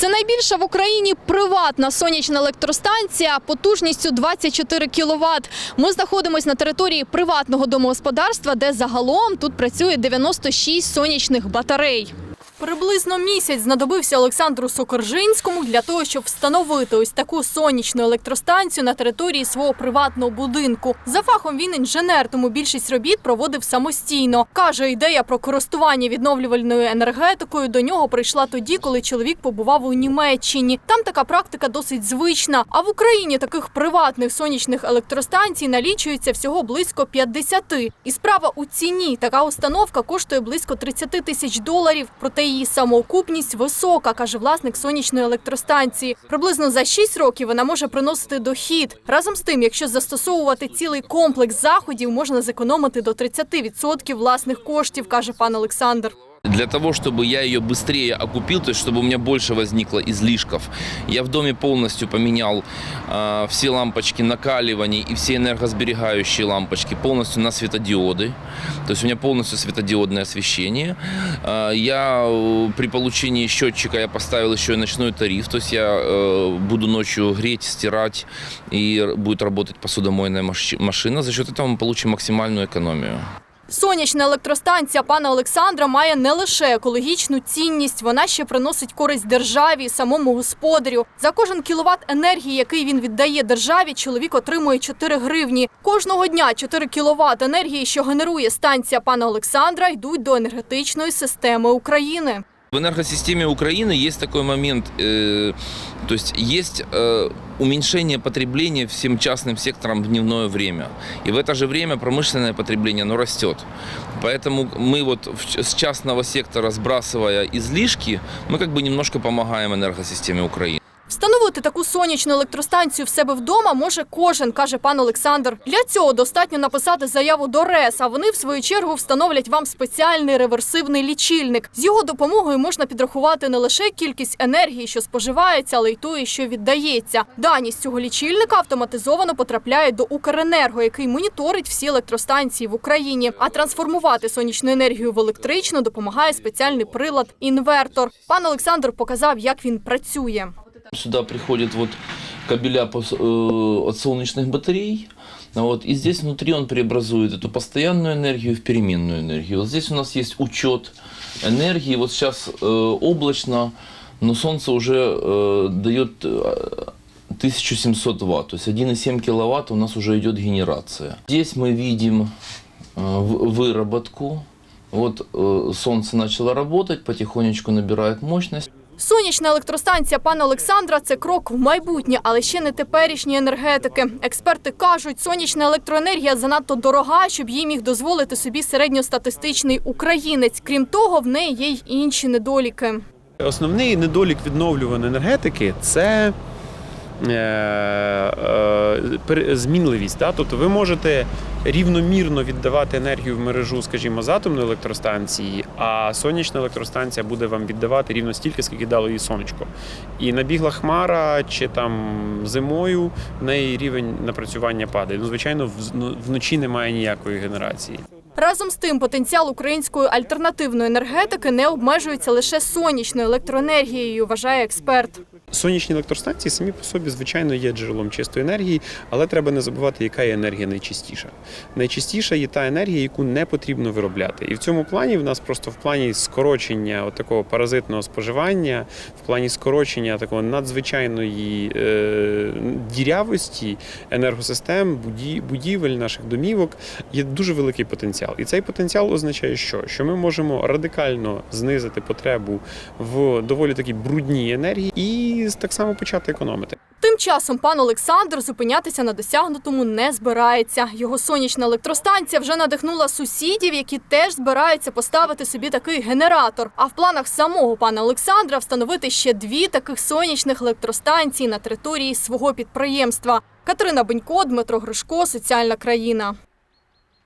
Це найбільша в Україні приватна сонячна електростанція потужністю 24 кВт. Ми знаходимося на території приватного домогосподарства, де загалом тут працює 96 сонячних батарей. Приблизно місяць знадобився Олександру Сокоржинському для того, щоб встановити ось таку сонячну електростанцію на території свого приватного будинку. За фахом він інженер, тому більшість робіт проводив самостійно. Каже, ідея про користування відновлювальною енергетикою до нього прийшла тоді, коли чоловік побував у Німеччині. Там така практика досить звична. А в Україні таких приватних сонячних електростанцій налічується всього близько 50. І справа у ціні. Така установка коштує близько 30 тисяч доларів. Проте її самоокупність висока, каже власник сонячної електростанції. Приблизно за 6 років вона може приносити дохід. Разом з тим, якщо застосовувати цілий комплекс заходів, можна зекономити до 30% власних коштів, каже пан Олександр. Для того, чтобы я ее быстрее окупил, то есть чтобы у меня больше возникло излишков, я в доме полностью поменял э, все лампочки накаливаний и все энергосберегающие лампочки полностью на светодиоды. То есть у меня полностью светодиодное освещение. Э, я э, при получении счетчика я поставил еще и ночной тариф, то есть я э, буду ночью греть, стирать и р- будет работать посудомойная маш- машина. За счет этого мы получим максимальную экономию. Сонячна електростанція пана Олександра має не лише екологічну цінність, вона ще приносить користь державі самому господарю. За кожен кіловат енергії, який він віддає державі, чоловік отримує 4 гривні. Кожного дня 4 кіловат енергії, що генерує станція пана Олександра, йдуть до енергетичної системи України. В энергосистеме Украины есть такой момент, э, то есть есть э, уменьшение потребления всем частным сектором в дневное время. И в это же время промышленное потребление, оно растет. Поэтому мы вот в- с частного сектора сбрасывая излишки, мы как бы немножко помогаем энергосистеме Украины. Встановити таку сонячну електростанцію в себе вдома може кожен, каже пан Олександр. Для цього достатньо написати заяву до РЕС, а вони в свою чергу встановлять вам спеціальний реверсивний лічильник. З його допомогою можна підрахувати не лише кількість енергії, що споживається, але й тої, що віддається. Дані з цього лічильника автоматизовано потрапляють до Укренерго, який моніторить всі електростанції в Україні. А трансформувати сонячну енергію в електричну допомагає спеціальний прилад інвертор. Пан Олександр показав, як він працює. Сюда приходят вот кабеля э, от солнечных батарей. Вот, и здесь внутри он преобразует эту постоянную энергию в переменную энергию. Вот здесь у нас есть учет энергии. Вот сейчас э, облачно, но солнце уже э, дает э, 1700 ватт. То есть 1,7 киловатт у нас уже идет генерация. Здесь мы видим э, выработку. Вот э, солнце начало работать, потихонечку набирает мощность. Сонячна електростанція пана Олександра це крок в майбутнє, але ще не теперішні енергетики. Експерти кажуть, сонячна електроенергія занадто дорога, щоб їй міг дозволити собі середньостатистичний українець. Крім того, в неї є й інші недоліки. Основний недолік відновлюваної енергетики це змінливість. Да? Тобто ви можете рівномірно віддавати енергію в мережу, скажімо, з атомної електростанції, а сонячна електростанція буде вам віддавати рівно стільки, скільки дало їй сонечко. І набігла хмара чи там зимою в неї рівень напрацювання падає. Ну, звичайно, ну, вночі немає ніякої генерації. Разом з тим, потенціал української альтернативної енергетики не обмежується лише сонячною електроенергією, вважає експерт. Сонячні електростанції самі по собі, звичайно, є джерелом чистої енергії, але треба не забувати, яка є енергія найчистіша. Найчистіша є та енергія, яку не потрібно виробляти. І в цьому плані в нас просто в плані скорочення такого паразитного споживання, в плані скорочення такого надзвичайної е, дірявості енергосистем, будівель, наших домівок є дуже великий потенціал. І цей потенціал означає, що? Що ми можемо радикально знизити потребу в доволі такій брудній енергії так само почати економити. Тим часом пан Олександр зупинятися на досягнутому не збирається. Його сонячна електростанція вже надихнула сусідів, які теж збираються поставити собі такий генератор. А в планах самого пана Олександра встановити ще дві таких сонячних електростанції на території свого підприємства. Катерина Бенько, Дмитро Гришко, соціальна країна.